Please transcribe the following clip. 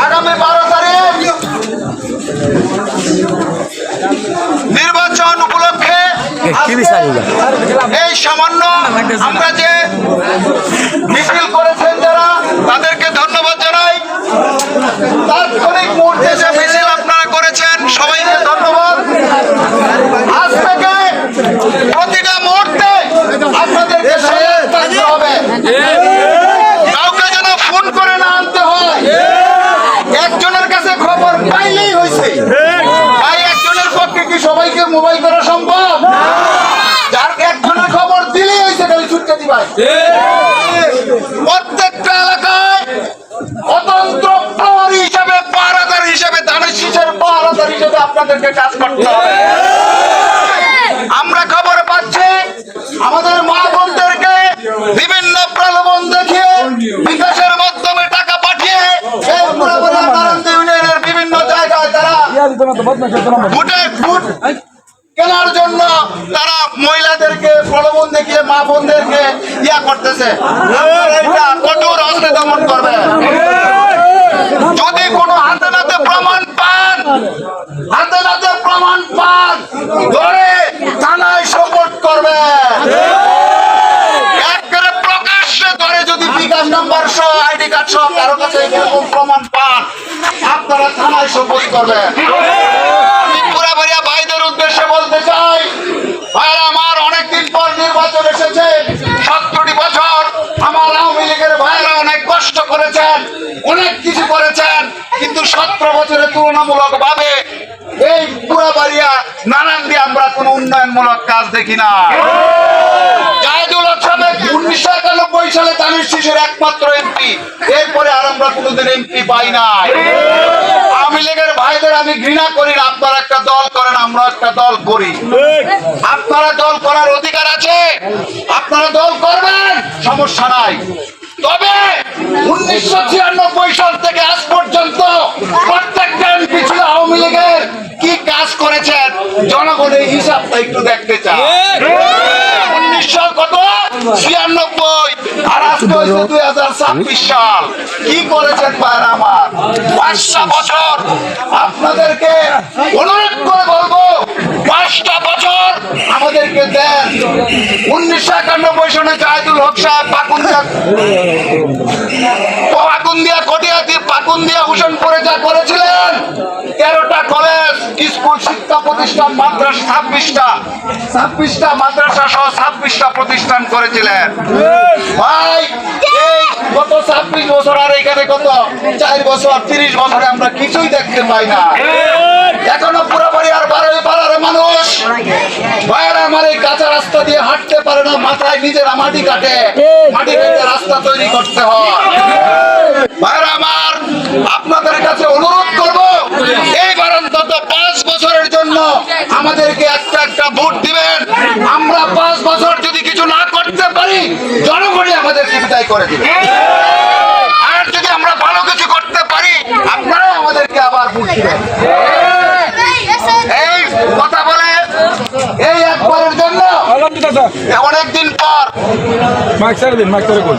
আগামী বারো তারিখ নির্বাচন উপলক্ষে এই সামান্য আমরা যে মিছিল করেছেন যারা তাদেরকে ধন্যবাদ জানাই তাৎক্ষণিক মুহূর্তে যে মিছিল আপনারা করেছেন সবাইকে ধন্যবাদ আজ থেকে প্রতিটা মুহূর্তে আপনাদেরকে সজাগ থাকতে হবে কাউকে যেন ফোন করে না আনতে হয় একজনের কাছে খবর পাইলেই হয়েছে তাই একজনের পক্ষে কি সবাইকে মোবাইল করা সম্ভব? যার একজনের খবর দিলেই হয়েছে খালি ছুটতে দিবাই। প্রত্যেকটা এলাকায় প্রহরী হিসাবে পাহারাদার হিসাবে ধানের শীষের পাহারাদার হিসাবে আপনাদেরকে কাজ করতে হবে। আমরা খবর পাচ্ছি আমাদের মা বোনদেরকে বিভিন্ন প্রলোভন দেখিয়ে বিকাশের মাধ্যমে টাকা পাঠিয়ে বিভিন্ন জায়গায় তারা কেনার জন্য তারা মহিলাদেরকে প্রলোভন দেখিয়ে মা বোনদেরকে ইয়া করতেছে। কঠোর হস্তে দমন করবে। যদি কোনো হাতে নাতে প্রমাণ পান নাতে প্রমাণ পান, ধরে থানায় সাপোর্ট করবে। আইডি কার্ড কারও কাছে প্রমাণ পান, আপনারা থানায় সাপোর্ট করবেন আমি পুরাবাড়িয়া ভাইদের উদ্দেশ্যে বলতে চাই আমার অনেকদিন পর নির্বাচন এসেছে, সত্তরটি বছর আমার আওয়ামী লীগের ভাইরা অনেক কষ্ট করেছেন, অনেক কিছু করেছেন, কিন্তু সতেরো বছরে তুলনামূলক ভাবে এই পুরাবাড়িয়া নানান দিয়ে আমরা কোন উন্নয়নমূলক কাজ দেখি না। উনিশশো একানব্বই সালে তামিল শিশুর একমাত্র এমপি, এরপরে আর আমরা কোনোদিন এমপি পাই নাই। আওয়ামী লীগের ভাইদের আমি ঘৃণা করি না। আপনারা একটা দল করেন আমরা একটা দল করি। আপনারা দল করার অধিকার আছে? আপনারা দল করবেন সমস্যা নাই। তবে উনিশশো ছিয়ানব্বই সাল থেকে আজ পর্যন্ত প্রত্যেকটা এমপি ছিল আওয়ামী লীগের। কি কাজ করেছেন? জনগণের হিসাবটা একটু দেখতে চাই উনিশশো কত? ছিয়ানব্বই। আর আজকে হয়েছে দুই হাজার ছাব্বিশ সাল। কি করেছেন ভাইরা আমার? পাঁচটা বছর। আপনাদেরকে অনুরোধ করে বলব পাঁচটা বছর আমাদেরকে দেন। উনিশশো একানব্বই সনে জাহিদুল হক সাহেব পাকুন্দিয়া পাকুন্দিয়া কটিয়াতি পাকুন্দিয়া হুসেনপুরে যা করেছিলেন তেরোটা কলেজ স্কুল প্রতিষ্ঠান মাদ্রাসা, ছাব্বিশটা। ছাব্বিশটা মাদ্রাসা সহ ছাব্বিশটা প্রতিষ্ঠান করেছিলেন। ভাই গত ছাব্বিশ বছর আর এখানে কত? চার বছর, তিরিশ বছরে আমরা কিছুই দেখতে পাই না। এখনও পুরোপুরি আর বারোই পাড়ার মানুষ। ভাইয়েরা আমার এই কাঁচা রাস্তা দিয়ে হাঁটতে পারে না, মাথায় নিজেরা মাটি কাটে। মাটি কেটে রাস্তা তৈরি করতে হয়। ভাইয়েরা আমার আপনাদের কাছে অনুরোধ করব এইবার অন্তত পাঁচ বছরের জন্য আমাদেরকে একটা একটা ভোট দিবেন। আমরা পাঁচ বছর যদি কিছু না করতে পারি জনগণই আমাদেরকে বিদায় করে দিবে। আর যদি আমরা ভালো কিছু করতে পারি আপনারাই আমাদেরকে আবার ভোট দিবেন। এই কথা বলে এই একবারের জন্য অনেকদিন পর মাইক ছেড়ে দিন মাইক ছেড়ে কোন